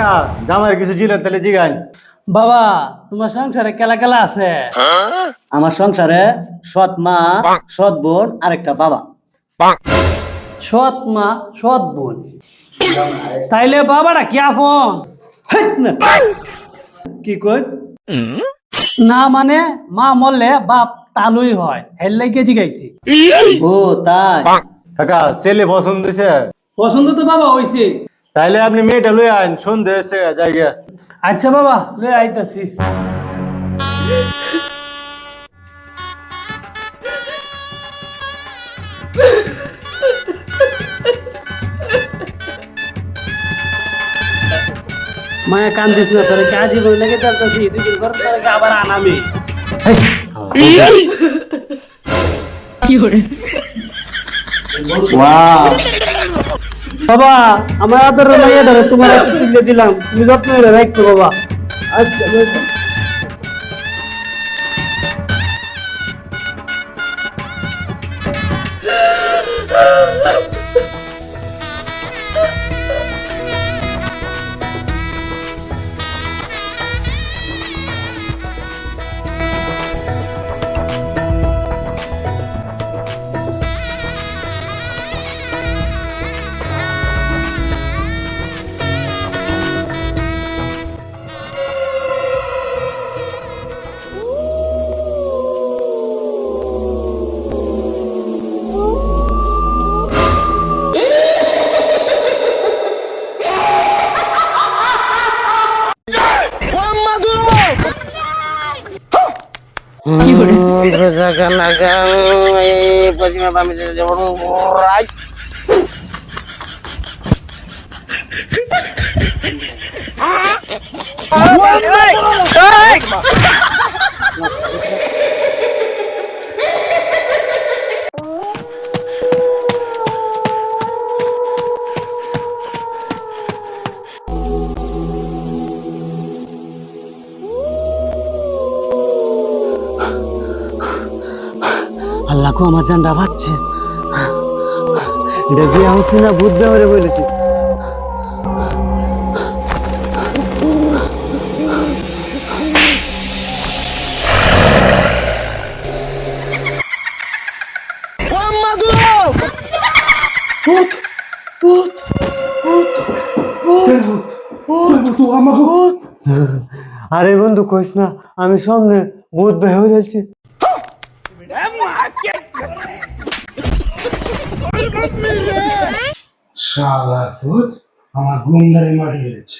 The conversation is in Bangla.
কাকা জামাই কিছু জিলে তাহলে জিগান বাবা তোমার সংসারে কেলা কেলা আছে? আমার সংসারে সৎ মা সৎ বোন আর একটা বাবা। সৎ মা সৎ বোন। তাইলে বাবাটা কি আফন কি কই? না মানে মা মরলে বাপ তালুই হয় হের লাগে জিগাইছি। ও তাই। কাকা ছেলে পছন্দ হয়েছে পছন্দ তো বাবা হইছে। তাইলে আপনি মেয়েটা লই আন সন্ধে এসে জায়গা আচ্ছা বাবা লই আইতাছি মায়া কান্দিস না তোর কাজী বই লাগে চলতেছি দুই দিন পর তোর আবার আনামি বাবা আমার আদর মাইয়া ধরে তোমার হাতে তুলে দিলাম তুমি যত্ন করে রাখতো বাবা আচ্ছা বাবা। seakan-akan eh pasti pamit dari orang murah Ah! Ah! Ah! Ah! কো আমার জানটা ভাবছে। এটা বিয়ে হচ্ছে না ভূত বেহরে বলেছে। আরে বন্ধু কইস না আমি সামনে ভূত বেহ হয়ে যাচ্ছি। শালা ভূত আমার গুন্ডারে মারিয়ে দিয়েছে